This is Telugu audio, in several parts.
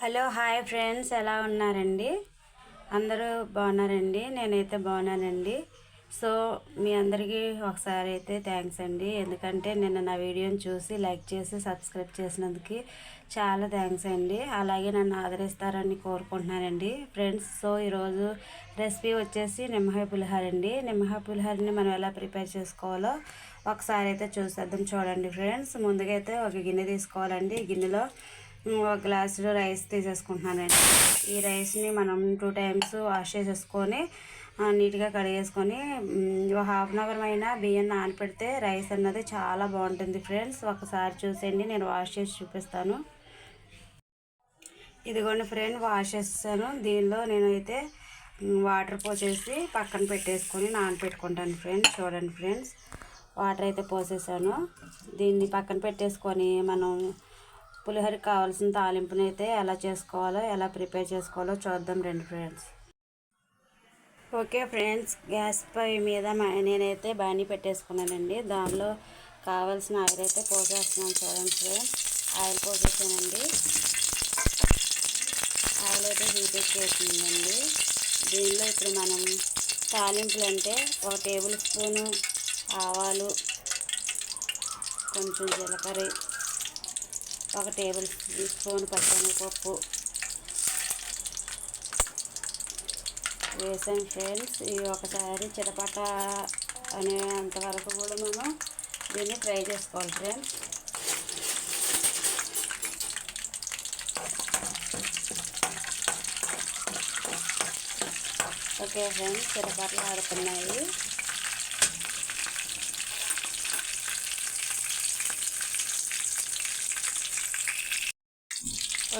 Hello hi friends. ఎలా ఉన్నారండి? అందరూ బాగున్నారండి? నేనైతే బాగున్నానండి. సో మీ అందరికీ ఒకసారి అయితే థ్యాంక్స్ అండి. ఎందుకంటే నిన్న నా వీడియోని చూసి లైక్ చేసి సబ్స్క్రైబ్ చేసినందుకు చాలా థ్యాంక్స్ అండి. అలాగే నన్ను ఆదరిస్తారని కోరుకుంటున్నానండి. ఫ్రెండ్స్ సో ఈరోజు రెసిపీ వచ్చేసి నిమ్మకాయ పులిహార అండి. నిమ్మకాయ పులిహారని మనం ఎలా ప్రిపేర్ చేసుకోవాలో ఒకసారి అయితే చూసేద్దాం. చూడండి ఫ్రెండ్స్ ముందుగా అయితే ఒక గిన్నె తీసుకోవాలండి. గిన్నెలో ఒక గ్లాసులో రైస్ తీసేసుకుంటున్నానండి. ఈ రైస్ని మనం టూ టైమ్స్ వాష్ చేసేసుకొని నీట్గా కడిగేసుకొని హాఫ్ అన్ అవర్ అయినా బియ్యం నానపెడితే రైస్ అన్నది చాలా బాగుంటుంది ఫ్రెండ్స్. ఒకసారి చూసేయండి నేను వాష్ చేసి చూపిస్తాను. ఇదిగోండి ఫ్రెండ్ వాష్ చేస్తాను దీనిలో నేనైతే వాటర్ పోసేసి పక్కన పెట్టేసుకొని నానపెట్టుకుంటాను ఫ్రెండ్స్. చూడండి ఫ్రెండ్స్ వాటర్ అయితే పోసేసాను. దీన్ని పక్కన పెట్టేసుకొని మనం పులిహోరకి కావాల్సిన తాలింపుని అయితే ఎలా చేసుకోవాలో ఎలా ప్రిపేర్ చేసుకోవాలో చూద్దాం రెండు ఫ్రెండ్స్. ఓకే ఫ్రెండ్స్ గ్యాస్ పై మీద నేనైతే బాణీ పెట్టేసుకున్నానండి. దానిలో కావాల్సిన ఆయిల్ అయితే పోసేస్తున్నాను చూడండి ఫ్రెండ్స్. ఆయిల్ పోసేసానండి. ఆయిల్ అయితే హీట్ ఎక్కేసిందండి. దీనిలో ఇప్పుడు మనం తాలింపులు అంటే ఒక టేబుల్ స్పూను ఆవాలు కొంచెం జీలకర్ర ఒక టేబుల్ స్పూన్ పచ్చనిపప్పు వేసాం ఫ్రెండ్స్. ఈ ఒకసారి చిరపట అనేంతవరకు కూడా మనం దీన్ని ఫ్రై చేసుకోవాలి ఫ్రెండ్స్. ఓకే ఫ్రెండ్స్ చిరపట్లు ఆడుతున్నాయి.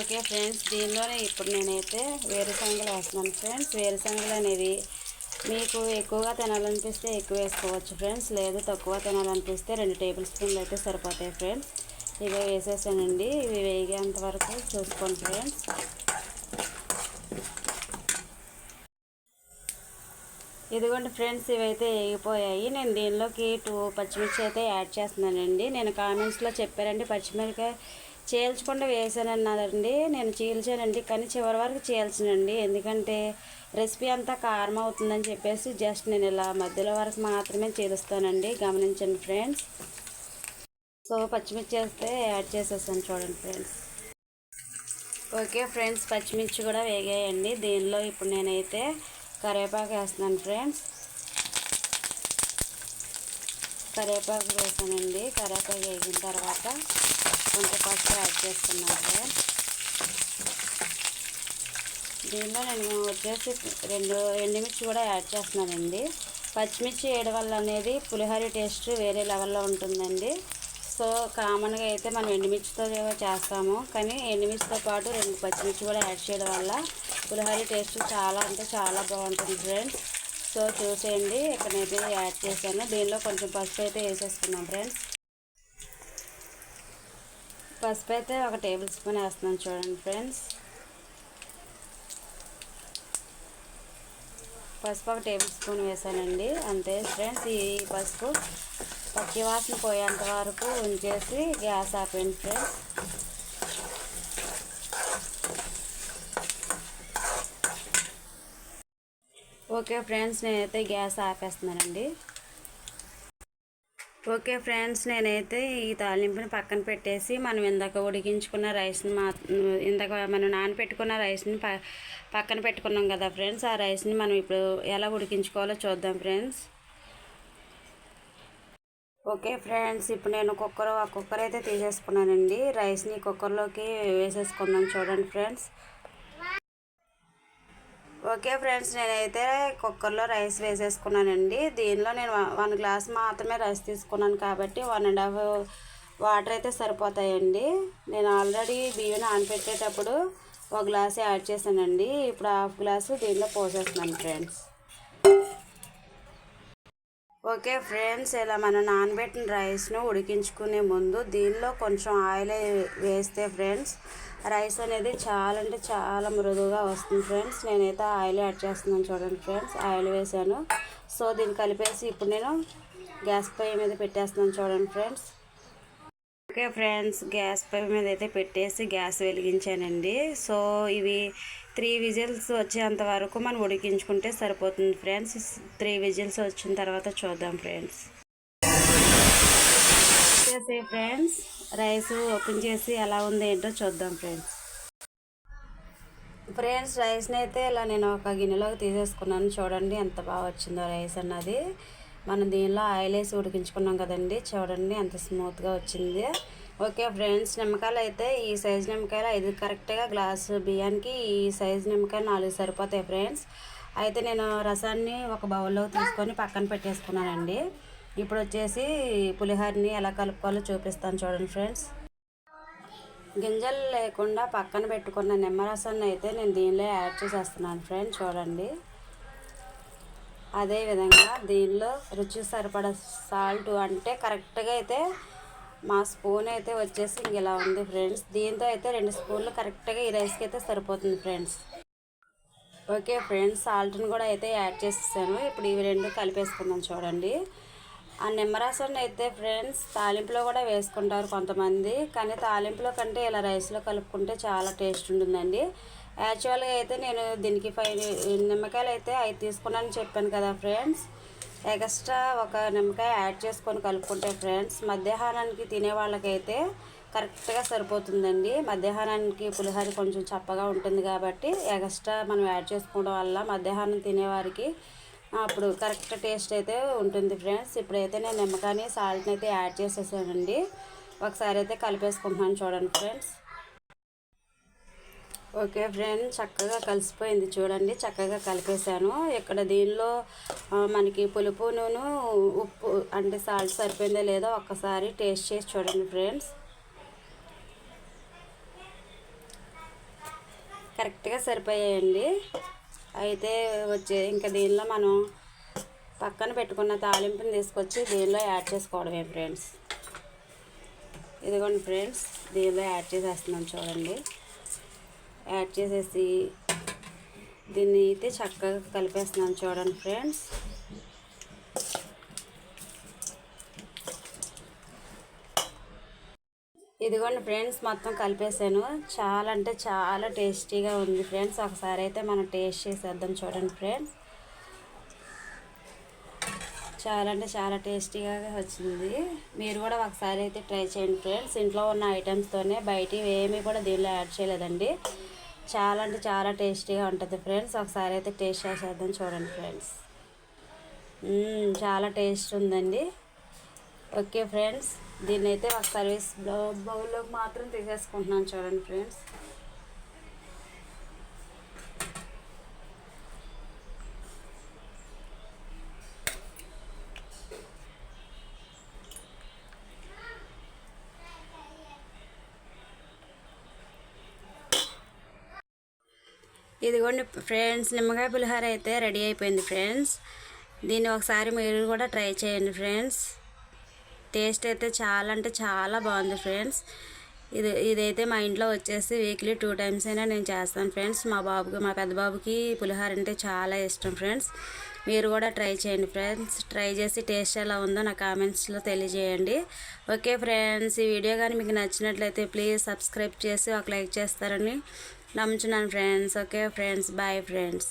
ఓకే ఫ్రెండ్స్ దీనిలోనే ఇప్పుడు నేనైతే వేరుశనగలు వేస్తున్నాను ఫ్రెండ్స్. వేరుశనగలు అనేవి మీకు ఎక్కువగా తినాలనిపిస్తే ఎక్కువ వేసుకోవచ్చు ఫ్రెండ్స్. లేదు తక్కువ తినాలనిపిస్తే రెండు టేబుల్ స్పూన్లు అయితే సరిపోతాయి ఫ్రెండ్స్. ఇవి వేసేసానండి. ఇవి వేగేంత వరకు చూసుకోండి ఫ్రెండ్స్. ఇదిగోండి ఫ్రెండ్స్ ఇవైతే వేగిపోయాయి. నేను దీనిలోకి టూ పచ్చిమిర్చి అయితే యాడ్ చేస్తున్నానండి. నేను కామెంట్స్లో చెప్పారండి పచ్చిమిరకాయ చీల్చకుండా వేసానన్నారండి నేను చీల్చానండి కానీ చివరి వరకు చీల్చనండి. ఎందుకంటే రెసిపీ అంతా కారం అవుతుందని చెప్పేసి జస్ట్ నేను ఇలా మధ్యలో వరకు మాత్రమే చీలుస్తానండి. గమనించండి ఫ్రెండ్స్. సో పచ్చిమిర్చి వేస్తే యాడ్ చేసేసాను చూడండి ఫ్రెండ్స్. ఓకే ఫ్రెండ్స్ పచ్చిమిర్చి కూడా వేగాయండి. దీనిలో ఇప్పుడు నేనైతే కరివేపాకు వేస్తున్నాను ఫ్రెండ్స్. కరివేపాకు వేసానండి. కరివేపాకు వేగిన తర్వాత కొంచెం పసుపు యాడ్ చేసుకున్నాను దీనిలో నేను వచ్చేసి రెండు ఎండుమిర్చి కూడా యాడ్ చేస్తున్నానండి. పచ్చిమిర్చి వేయడం వల్ల అనేది పులిహోర టేస్ట్ వేరే లెవెల్లో ఉంటుందండి. సో కామన్గా అయితే మనం ఎండుమిర్చితో చేస్తాము. కానీ ఎండుమిర్చితో పాటు రెండు పచ్చిమిర్చి కూడా యాడ్ చేయడం వల్ల పులిహోర టేస్ట్ చాలా అంటే చాలా బాగుంటుంది ఫ్రెండ్స్. సో చూసేయండి. ఇక్కడ నేను యాడ్ చేశాను. దీనిలో కొంచెం పసుపు అయితే వేసేసుకున్నాం ఫ్రెండ్స్. పసుపు అయితే ఒక టేబుల్ స్పూన్ వేస్తున్నాను చూడండి ఫ్రెండ్స్. పసుపు ఒక టేబుల్ స్పూన్ వేసానండి. అంతే ఫ్రెండ్స్ ఈ పసుపు పచ్చి వాసన పోయేంత వరకు ఉంచేసి గ్యాస్ ఆపండి ఫ్రెండ్స్. ఓకే ఫ్రెండ్స్ నేనైతే గ్యాస్ ఆపేస్తున్నానండి. ఓకే ఫ్రెండ్స్ నేనైతే ఈ తాలింపుని పక్కన పెట్టేసి మనం ఇందాక ఉడికించుకున్న రైస్ని మా ఇందాక మనం నానపెట్టుకున్న రైస్ని ప పక్కన పెట్టుకున్నాం కదా ఫ్రెండ్స్ ఆ రైస్ని మనం ఇప్పుడు ఎలా ఉడికించుకోవాలో చూద్దాం ఫ్రెండ్స్. ఓకే ఫ్రెండ్స్ ఇప్పుడు నేను కుక్కర్ ఆ కుక్కర్ అయితే తీసేసుకున్నానండి. రైస్ని కుక్కర్లోకి వేసేసుకుందాం చూడండి ఫ్రెండ్స్. ఓకే ఫ్రెండ్స్ నేనైతే కుక్కర్లో రైస్ వేసేసుకున్నానండి. దీనిలో నేను వన్ గ్లాస్ మాత్రమే రైస్ తీసుకున్నాను కాబట్టి వన్ అండ్ హాఫ్ వాటర్ అయితే సరిపోతాయండి. నేను ఆల్రెడీ బియ్యం నానపెట్టేటప్పుడు ఒక గ్లాస్ యాడ్ చేశానండి. ఇప్పుడు హాఫ్ గ్లాసు దీనిలో పోసేస్తున్నాను ఫ్రెండ్స్. ఓకే ఫ్రెండ్స్ ఇలా మనం నానబెట్టిన రైస్ను ఉడికించుకునే ముందు దీనిలో కొంచెం ఆయిల్ వేస్తే ఫ్రెండ్స్ రైస్ అనేది చాలా అంటే చాలా మృదువుగా వస్తుంది ఫ్రెండ్స్. నేనైతే ఆయిల్ యాడ్ చేస్తున్నాను చూడండి ఫ్రెండ్స్ ఆయిల్ వేసాను. సో దీన్ని కలిపేసి ఇప్పుడు నేను గ్యాస్ పొయ్యి మీద పెట్టేస్తున్నాను చూడండి ఫ్రెండ్స్. ఓకే ఫ్రెండ్స్ గ్యాస్ పై మీద అయితే పెట్టేసి గ్యాస్ వెలిగించానండి. సో ఇవి త్రీ విజిల్స్ వచ్చేంత వరకు మనం ఉడికించుకుంటే సరిపోతుంది ఫ్రెండ్స్. త్రీ విజిల్స్ వచ్చిన తర్వాత చూద్దాం ఫ్రెండ్స్. చేసే ఫ్రెండ్స్. రైస్ ఓపెన్ చేసి ఎలా ఉంది ఏంటో చూద్దాం ఫ్రెండ్స్. ఫ్రెండ్స్ రైస్ని అయితే ఇలా నేను ఒక గిన్నెలోకి తీసేసుకున్నాను. చూడండి ఎంత బాగా వచ్చిందో రైస్ అన్నది. మనం దీనిలో ఆయిల్ వేసి ఉడికించుకున్నాం కదండి. చూడండి ఎంత స్మూత్గా వచ్చింది. ఓకే ఫ్రెండ్స్ నిమ్మకాయలు అయితే ఈ సైజు నిమ్మకాయలు ఐదు కరెక్ట్గా గ్లాసు బియ్యానికి ఈ సైజు నిమ్మకాయలు నాలుగు సరిపోతాయి ఫ్రెండ్స్. అయితే నేను రసాన్ని ఒక బౌల్లో తీసుకొని పక్కన పెట్టేసుకున్నానండి. ఇప్పుడు వచ్చేసి పులిహోరని ఎలా కలుపుకోవాలో చూపిస్తాను చూడండి ఫ్రెండ్స్. గింజలు లేకుండా పక్కన పెట్టుకున్న నిమ్మరసాన్ని అయితే నేను దీనిలో యాడ్ చేసేస్తున్నాను ఫ్రెండ్స్ చూడండి. అదేవిధంగా దీనిలో రుచి సరిపడ సాల్ట్ అంటే కరెక్ట్గా అయితే మా స్పూన్ అయితే వచ్చేసి ఇంక ఇలా ఉంది ఫ్రెండ్స్. దీంతో అయితే రెండు స్పూన్లు కరెక్ట్గా ఈ రైస్కి అయితే సరిపోతుంది ఫ్రెండ్స్. ఓకే ఫ్రెండ్స్ సాల్ట్ని కూడా అయితే యాడ్ చేసేసాను. ఇప్పుడు ఇవి రెండు కలిపేసుకుందాం చూడండి. ఆ నిమ్మరసాన్ని అయితే ఫ్రెండ్స్ తాలింపులో కూడా వేసుకుంటారు కొంతమంది. కానీ తాలింపులో కంటే ఇలా రైస్లో కలుపుకుంటే చాలా టేస్ట్ ఉంటుందండి. యాక్చువల్గా అయితే నేను దీనికి ఫైవ్ నిమ్మకాయలు అయితే అవి తీసుకున్నాను చెప్పాను కదా ఫ్రెండ్స్. ఎక్స్ట్రా ఒక నిమ్మకాయ యాడ్ చేసుకొని కలుపుకుంటే ఫ్రెండ్స్ మధ్యాహ్నానికి తినే వాళ్ళకైతే కరెక్ట్గా సరిపోతుందండి. మధ్యాహ్నానికి పులిహోర కొంచెం చప్పగా ఉంటుంది కాబట్టి ఎక్స్ట్రా మనం యాడ్ చేసుకోవడం వల్ల మధ్యాహ్నం తినేవారికి అప్పుడు కరెక్ట్ టేస్ట్ అయితే ఉంటుంది ఫ్రెండ్స్. ఇప్పుడైతే నేను నిమ్మకాయని సాల్ట్ని అయితే యాడ్ చేసేసానండి. ఒకసారి అయితే కలిపేసుకుంటున్నాను చూడండి ఫ్రెండ్స్. ఓకే ఫ్రెండ్స్ చక్కగా కలిసిపోయింది చూడండి చక్కగా కలిపేశాను. ఇక్కడ దీనిలో మనకి పులుపు నూనె ఉప్పు అంటే సాల్ట్ సరిపోయిందో లేదో ఒక్కసారి టేస్ట్ చేసి చూడండి ఫ్రెండ్స్. కరెక్ట్గా సరిపోయాయండి. అయితే వచ్చే ఇంకా దీనిలో మనం పక్కన పెట్టుకున్న తాలింపుని తీసుకొచ్చి దీనిలో యాడ్ చేసుకోవడమే ఫ్రెండ్స్. ఇదిగోండి ఫ్రెండ్స్ దీనిలో యాడ్ చేసేస్తున్నాం చూడండి. యాడ్ చేసేసి దీన్ని అయితే చక్కగా కలిపేస్తున్నాను చూడండి ఫ్రెండ్స్. ఇదిగోండి ఫ్రెండ్స్ మొత్తం కలిపేసాను చాలా అంటే చాలా టేస్టీగా ఉంది ఫ్రెండ్స్. ఒకసారి అయితే మనం టేస్ట్ చేసేద్దాం చూడండి ఫ్రెండ్స్. చాలా అంటే చాలా టేస్టీగా వచ్చింది. మీరు కూడా ఒకసారి అయితే ట్రై చేయండి ఫ్రెండ్స్. ఇంట్లో ఉన్న ఐటమ్స్తోనే బయట ఏమీ కూడా దీనిలో యాడ్ చేయలేదండి. చాలా అంటే చాలా టేస్టీగా ఉంటుంది ఫ్రెండ్స్. ఒకసారి అయితే టేస్ట్ చేసేద్దాం చూడండి ఫ్రెండ్స్. చాలా టేస్ట్ ఉందండి. ఓకే ఫ్రెండ్స్ దీన్ని అయితే ఒక సర్వీస్ బౌల్లో మాత్రం తీసేసుకుంటున్నాను చూడండి ఫ్రెండ్స్. ఇదిగోండి ఫ్రెండ్స్ నిమ్మకాయ పులిహోర అయితే రెడీ అయిపోయింది ఫ్రెండ్స్. దీన్ని ఒకసారి మీరు కూడా ట్రై చేయండి ఫ్రెండ్స్. టేస్ట్ అయితే చాలా అంటే చాలా బాగుంది ఫ్రెండ్స్. ఇది ఇదైతే మా ఇంట్లో వచ్చేసి వీక్లీ టూ టైమ్స్ అయినా నేను చేస్తాను ఫ్రెండ్స్. మా బాబుకి మా పెద్ద బాబుకి పులిహోర అంటే చాలా ఇష్టం ఫ్రెండ్స్. మీరు కూడా ట్రై చేయండి ఫ్రెండ్స్. ట్రై చేసి టేస్ట్ ఎలా ఉందో నా కామెంట్స్లో తెలియజేయండి. ఓకే ఫ్రెండ్స్ ఈ వీడియో కానీ మీకు నచ్చినట్లయితే ప్లీజ్ సబ్స్క్రైబ్ చేసి ఒక లైక్ చేస్తారని నమ్ముచున్నాను friends okay friends bye friends